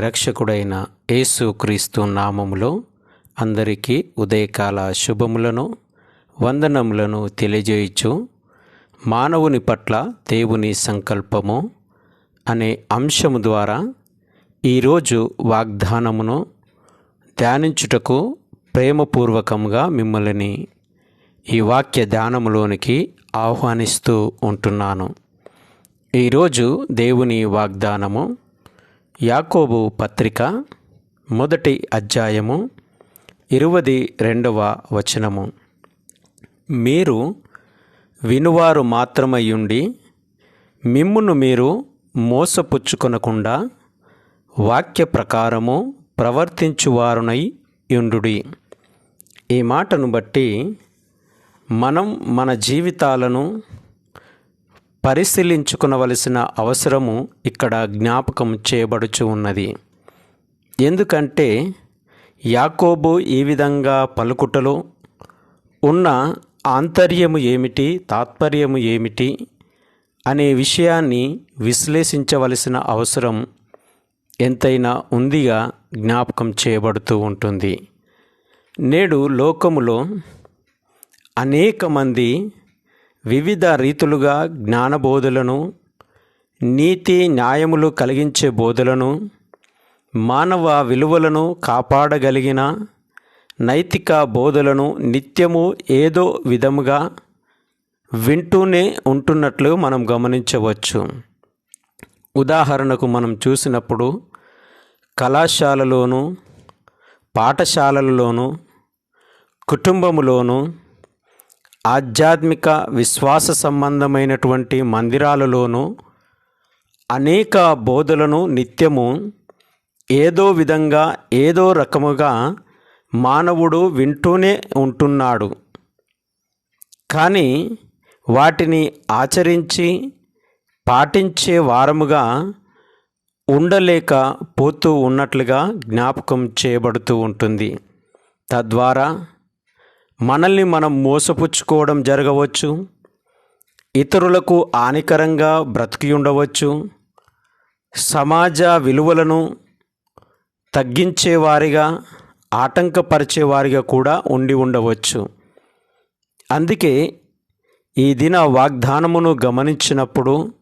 రక్షకుడైన యేసుక్రీస్తు నామములో అందరికీ ఉదయకాల శుభములను వందనములను తెలియజేయచ్చు మానవుని పట్ల దేవుని సంకల్పము అనే అంశము ద్వారా ఈరోజు వాగ్దానమును ధ్యానించుటకు ప్రేమపూర్వకంగా మిమ్మల్ని ఈ వాక్య ధ్యానములోనికి ఆహ్వానిస్తూ ఉంటున్నాను. ఈరోజు దేవుని వాగ్దానము యాకోబు పత్రిక మొదటి అధ్యాయము ఇరువది రెండవ వచనము. మీరు వినువారు మాత్రమయ్యుండి మిమ్మును మీరు మోసపుచ్చుకొనకుండా వాక్య ప్రకారము ప్రవర్తించువారునై యుండుడి. ఈ మాటను బట్టి మనం మన జీవితాలను పరిశీలించుకునవలసిన అవసరము ఇక్కడ జ్ఞాపకం చేయబడుచు ఉన్నది. ఎందుకంటే యాకోబు ఈ విధంగా పలుకుటలో ఉన్న ఆంతర్యము ఏమిటి తాత్పర్యము ఏమిటి అనే విషయాన్ని విశ్లేషించవలసిన అవసరం ఎంతైనా ఉందిగా జ్ఞాపకం చేయబడుతూ ఉంటుంది. నేడు లోకములో అనేక మంది వివిధ రీతులుగా జ్ఞానబోధులను నీతి న్యాయములు కలిగించే బోధలను మానవ విలువలను కాపాడగలిగిన నైతిక బోధలను నిత్యము ఏదో విధముగా వింటూనే ఉంటున్నట్లు మనం గమనించవచ్చు. ఉదాహరణకు మనం చూసినప్పుడు కళాశాలలోను పాఠశాలలలోను కుటుంబములోను ఆధ్యాత్మిక విశ్వాస సంబంధమైనటువంటి మందిరాలలోనూ అనేక బోధలను నిత్యము ఏదో విధంగా ఏదో రకముగా మానవుడు వింటూనే ఉంటున్నాడు. కానీ వాటిని ఆచరించి పాటించే వారముగా ఉండలేక పోతూ ఉన్నట్లుగా జ్ఞాపకం చేయబడుతూ ఉంటుంది. తద్వారా మనల్ని మనం మోసపుచ్చుకోవడం జరగవచ్చు. ఇతరులకు హానికరంగా బ్రతికి ఉండవచ్చు సమాజ విలువలను తగ్గించేవారిగా ఆటంకపరిచేవారిగా కూడా ఉండి ఉండవచ్చు. అందుకే ఈ దిన వాగ్దానమును గమనించినప్పుడు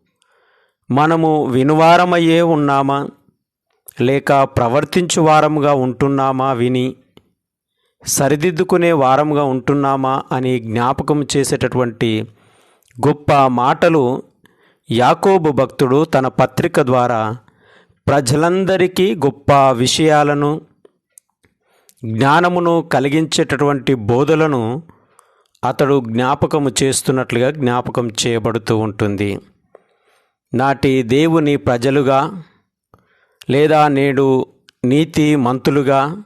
మనము వినువారమయ్యే ఉన్నామా? లేక ప్రవర్తించు వారముగా ఉంటున్నామా విని సరిదిద్దుకునే వారంగా ఉంటున్నామా అని జ్ఞాపకం చేసేటటువంటి గొప్ప మాటలు యాకోబు భక్తుడు తన పత్రిక ద్వారా ప్రజలందరికీ గొప్ప విషయాలను జ్ఞానమును కలిగించేటటువంటి బోధలను అతడు జ్ఞాపకము చేస్తున్నట్లుగా జ్ఞాపకం చేయబడుతూ ఉంటుంది. నాటి దేవుని ప్రజలుగా లేదా నేడు నీతి మంతులుగా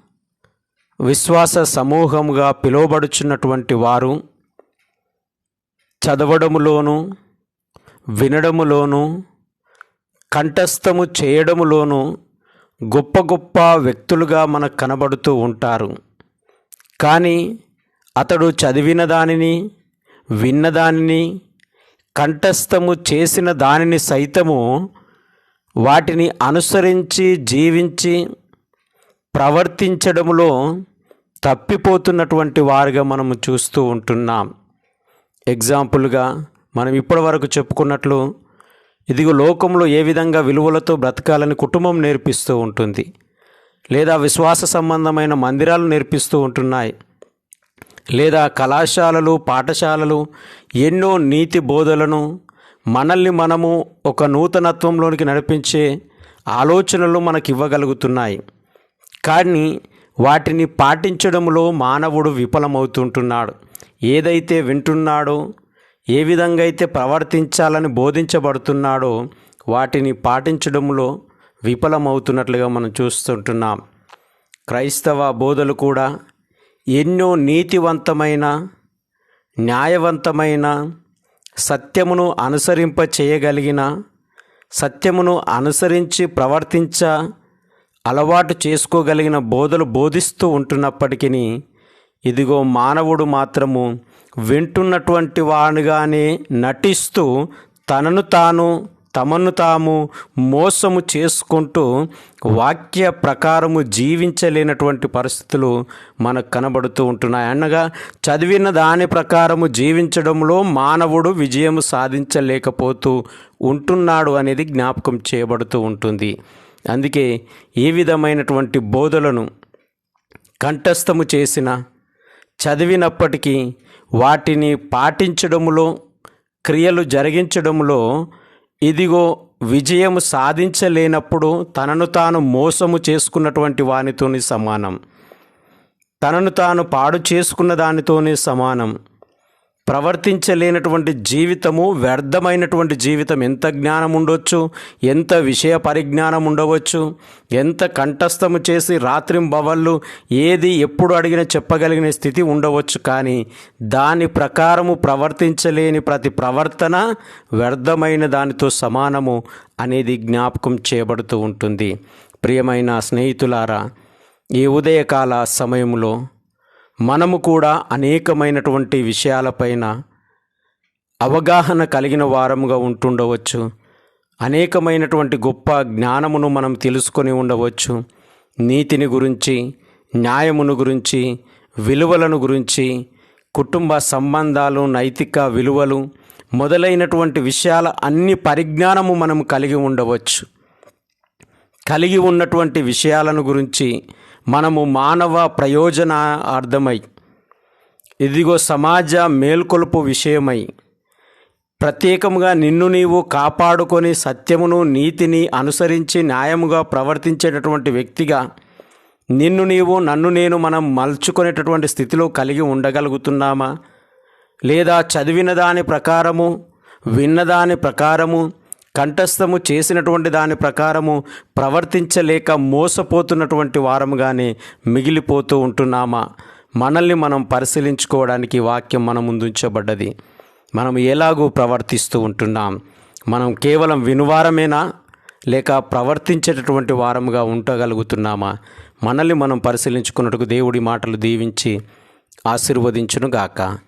విశ్వాస సమూహంగా పిలువబడుచున్నటువంటి వారు చదవడములోను వినడములోను కంఠస్థము చేయడములోను గొప్ప గొప్ప వ్యక్తులుగా మనకు కనబడుతూ ఉంటారు. కానీ అతడు చదివిన దానిని విన్నదానిని కంఠస్థము చేసిన దానిని సైతము వాటిని అనుసరించి జీవించి ప్రవర్తించడంలో తప్పిపోతున్నటువంటి వారుగా మనము చూస్తూ ఉంటున్నాం. ఎగ్జాంపుల్గా మనం ఇప్పటివరకు చెప్పుకున్నట్లు ఇదిగో లోకంలో ఏ విధంగా విలువలతో బ్రతకాలని కుటుంబం నేర్పిస్తూ ఉంటుంది. లేదా విశ్వాస సంబంధమైన మందిరాలు నేర్పిస్తూ ఉంటున్నాయి. లేదా కళాశాలలు పాఠశాలలు ఎన్నో నీతి బోధలను మనల్ని మనము ఒక నూతనత్వంలోనికి నడిపించే ఆలోచనలు మనకు ఇవ్వగలుగుతున్నాయి. కానీ వాటిని పాటించడంలో మానవుడు విఫలమవుతుంటున్నాడు. ఏదైతే వింటున్నాడో ఏ విధంగా అయితే ప్రవర్తించాలని బోధించబడుతున్నాడో వాటిని పాటించడంలో విఫలమవుతున్నట్లుగా మనం చూస్తుంటున్నాం. క్రైస్తవ బోధలు కూడా ఎన్నో నీతివంతమైన న్యాయవంతమైన సత్యమును అనుసరింప చేయగలిగిన సత్యమును అనుసరించి ప్రవర్తించ అలవాటు చేసుకోగలిగిన బోధలు బోధిస్తూ ఉంటున్నప్పటికీ ఇదిగో మానవుడు మాత్రము వింటున్నటువంటి వాడుగానే నటిస్తూ తనను తాను తమను తాము మోసము చేసుకుంటూ వాక్య ప్రకారము జీవించలేనటువంటి పరిస్థితులు మనకు కనబడుతూ ఉంటున్నాయి. అనగా చదివిన దాని ప్రకారము జీవించడంలో మానవుడు విజయం సాధించలేకపోతూ ఉంటున్నాడు అనేది జ్ఞాపకం చేయబడుతూ ఉంటుంది. అందుకే ఏ విధమైనటువంటి బోధలను కంఠస్థము చేసిన చదివినప్పటికీ వాటిని పాటించడములో క్రియలు జరిగించడంలో ఇదిగో విజయం సాధించలేనప్పుడు తనను తాను మోసము చేసుకున్నటువంటి వానితోని సమానం. తనను తాను పాడు చేసుకున్న దానితోనే సమానం. ప్రవర్తించలేనటువంటి జీవితము వ్యర్థమైనటువంటి జీవితం ఎంత జ్ఞానం ఉండొచ్చు? ఎంత విషయ పరిజ్ఞానం ఉండవచ్చు? ఎంత కంఠస్థము చేసి రాత్రింబవళ్ళు ఏది ఎప్పుడు అడిగినా చెప్పగలిగిన స్థితి ఉండవచ్చు కానీ దాని ప్రకారము ప్రవర్తించలేని ప్రతి ప్రవర్తన వ్యర్థమైన దానితో సమానము అనేది జ్ఞాపకం చేయబడుతూ ఉంటుంది. ప్రియమైన స్నేహితులారా ఈ ఉదయకాల సమయంలో మనము కూడా అనేకమైనటువంటి విషయాలపైన అవగాహన కలిగిన వారముగా ఉంటుండవచ్చు. అనేకమైనటువంటి గొప్ప జ్ఞానమును మనం తెలుసుకొని ఉండవచ్చు. నీతిని గురించి న్యాయమును గురించి విలువలను గురించి కుటుంబ సంబంధాలు నైతిక విలువలు మొదలైనటువంటి విషయాల అన్ని పరిజ్ఞానము మనం కలిగి ఉండవచ్చు. కలిగి ఉన్నటువంటి విషయాలను గురించి మనము మానవ ప్రయోజన అర్థమై ఇదిగో సమాజ మేల్కొలుపు విషయమై ప్రత్యేకముగా నిన్ను నీవు కాపాడుకొని సత్యమును నీతిని అనుసరించి న్యాయముగా ప్రవర్తించేటటువంటి వ్యక్తిగా నిన్ను నీవు నన్ను నేను మనం మలుచుకునేటటువంటి స్థితిలో కలిగి ఉండగలుగుతున్నామా? లేదా చదివిన దాని ప్రకారము విన్నదాని ప్రకారము కంఠస్థము చేసినటువంటి దాని ప్రకారము ప్రవర్తించలేక మోసపోతున్నటువంటి వారముగానే మిగిలిపోతూ ఉంటున్నామా? మనల్ని మనం పరిశీలించుకోవడానికి వాక్యం మన ముందుంచబడ్డది మనం ఎలాగూ ప్రవర్తిస్తూ ఉంటున్నాం? మనం కేవలం వినువారమేనా? లేక ప్రవర్తించేటటువంటి వారముగా ఉండగలుగుతున్నామా? మనల్ని మనం పరిశీలించుకున్నట్టుకు దేవుడి మాటలు దీవించి ఆశీర్వదించునుగాక.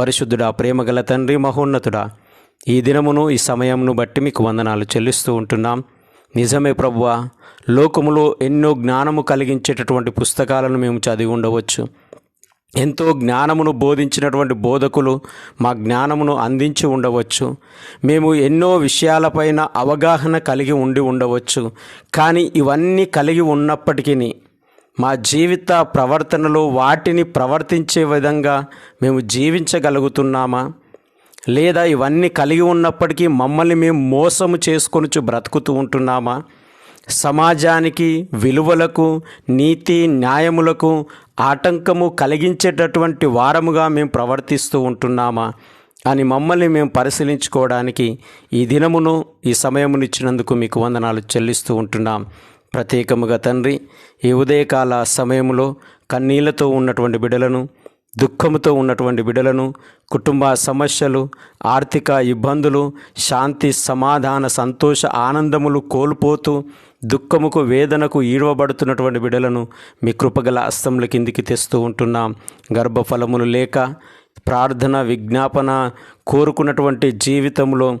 పరిశుద్ధుడా ప్రేమగల తండ్రి మహోన్నతుడా ఈ దినమును ఈ సమయమును బట్టి మీకు వందనాలు చెల్లిస్తూ ఉంటున్నాం. నిజమే ప్రభువ లోకములో ఎన్నో జ్ఞానము కలిగించేటటువంటి పుస్తకాలను మేము చదివి ఉండవచ్చు. ఎంతో జ్ఞానమును బోధించినటువంటి బోధకులు మా జ్ఞానమును అందించి ఉండవచ్చు. మేము ఎన్నో విషయాలపైన అవగాహన కలిగి ఉండి ఉండవచ్చు. కానీ ఇవన్నీ కలిగి ఉన్నప్పటికీ మా జీవిత ప్రవర్తనలో వాటిని ప్రవర్తించే విధంగా మేము జీవించగలుగుతున్నామా? లేదా ఇవన్నీ కలిగి ఉన్నప్పటికీ మమ్మల్ని మేము మోసము చేసుకొనుచు బ్రతుకుతూ ఉంటున్నామా? సమాజానికి విలువలకు నీతి న్యాయములకు ఆటంకము కలిగించేటటువంటి వారముగా మేము ప్రవర్తిస్తూ ఉంటున్నామా? అని మమ్మల్ని మేము పరిశీలించుకోవడానికి ఈ దినమును ఈ సమయమునిచ్చినందుకు మీకు వందనాలు చెల్లిస్తూ ఉంటున్నాం. ప్రత్యేకముగా తండ్రి ఈ ఉదయకాల సమయంలో కన్నీళ్ళతో ఉన్నటువంటి బిడలను దుఃఖముతో ఉన్నటువంటి బిడలను కుటుంబ సమస్యలు ఆర్థిక ఇబ్బందులు శాంతి సమాధాన సంతోష ఆనందములు కోల్పోతూ దుఃఖముకు వేదనకు ఈడవబడుతున్నటువంటి బిడలను మీ కృపగల అస్తముల కిందికి తెస్తూ ఉంటున్నాం. గర్భఫలములు లేక ప్రార్థన విజ్ఞాపన కోరుకున్నటువంటి జీవితంలో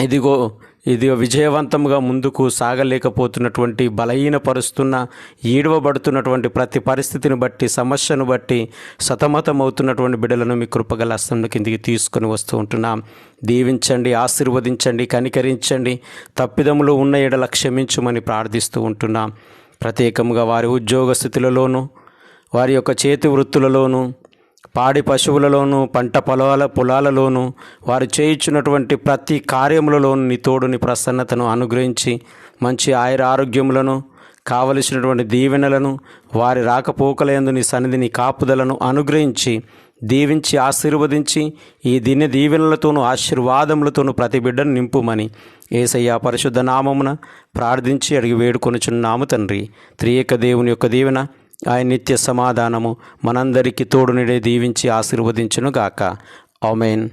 ఇదిగో ఇది విజయవంతంగా ముందుకు సాగలేకపోతున్నటువంటి బలహీనపరుస్తున్న ఈడవబడుతున్నటువంటి ప్రతి పరిస్థితిని బట్టి సమస్యను బట్టి సతమతమవుతున్నటువంటి బిడ్డలను మీ కృపగల హస్తం కిందికి తీసుకొని వస్తూ ఉంటున్నాం. దీవించండి ఆశీర్వదించండి కనికరించండి. తప్పిదములు ఉన్న ఎడల క్షమించుమని ప్రార్థిస్తూ ఉంటున్నాం. ప్రత్యేకంగా వారి ఉద్యోగ స్థితులలోనూ వారి యొక్క చేతి వృత్తులలోనూ పాడి పశువులలోనూ పంట పొలాల పొలాలలోనూ వారు చేయించున్నటువంటి ప్రతి కార్యములలోనూ నీ తోడుని ప్రసన్నతను అనుగ్రహించి మంచి ఆయుర ఆరోగ్యములను కావలసినటువంటి దీవెనలను వారి రాకపోకలందు నీ సన్నిధిని కాపుదలను అనుగ్రహించి దీవించి ఆశీర్వదించి ఈ దిన దీవెనలతోనూ ఆశీర్వాదములతోనూ ప్రతి బిడ్డను నింపుమని ఏసయ్య పరిశుద్ధ నామమున ప్రార్థించి అడిగి వేడుకొనుచున్నాము తండ్రి. త్రియేక దేవుని యొక్క దీవెన ఆయన నిత్య సమాధానము మనందరికీ తోడునిడే దీవించి ఆశీర్వదించునుగాక. ఆమెన్.